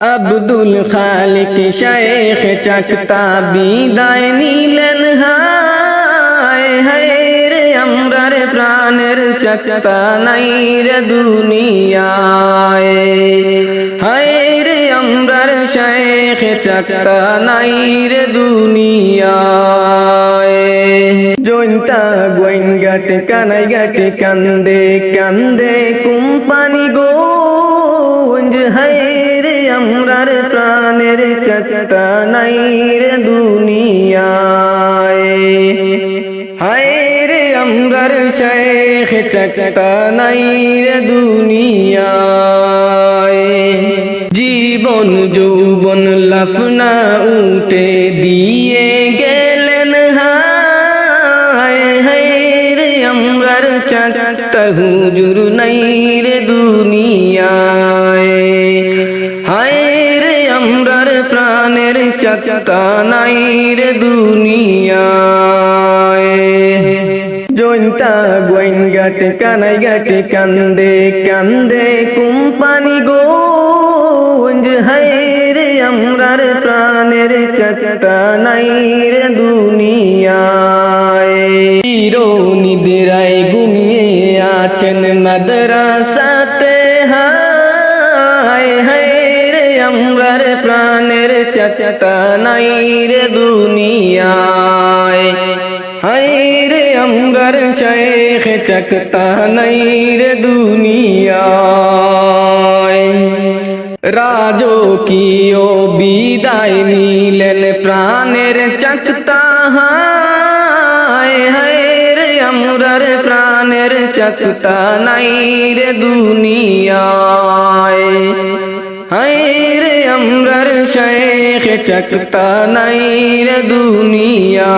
আব্দুল খালিক শেখ চাকতা বিদায় নিলেন হায় হায় রে আমরার প্রাণের চাকতা নাই রে দুনিয়ায়। হায় রে আমরার শেখ চাকতা নাই রে দুনিয়ায়। জৈন্তা গোয়েন গাটে কানাই গাটে কান্দে কান্দে কুম্পানি গোঞ্জ রে দুনিয়ায়। হায় রে শেখ চাচা নাই দুনিয়ায়। জীবন যৌবন লাফনা উঠে দিয়ে গেলেন হায়। হায় রে আমরার চাচা হুজুর নাই রে দুনিয়ায়। চাচা নাই রে দুনিয়ায়। জৈন্তা গোয়েন গাটে কানাই গাটে কান্দে কান্দে কুম্পানি গোঞ্জ। হায় রে আমরার প্রাণের চাচা নাই রে দুনিয়ায় নিদিরায় ঘুমিয়ে আছেন মাদ্রাসাতে, হায় রে আমরার প্রাণের চাচা নাই রে দুনিয়ায় হায় রে আমরার শেখ চাকতা নাই রে দুনিয়ায় রাজকীয় বিদায় নিলেন প্রাণের চাচতা হায় হায় রে আমরার প্রাণের চাচতা নাই রে দুনিয়ায় হায় রে আমরার শেখ চকতা নাই রে দুনিয়া।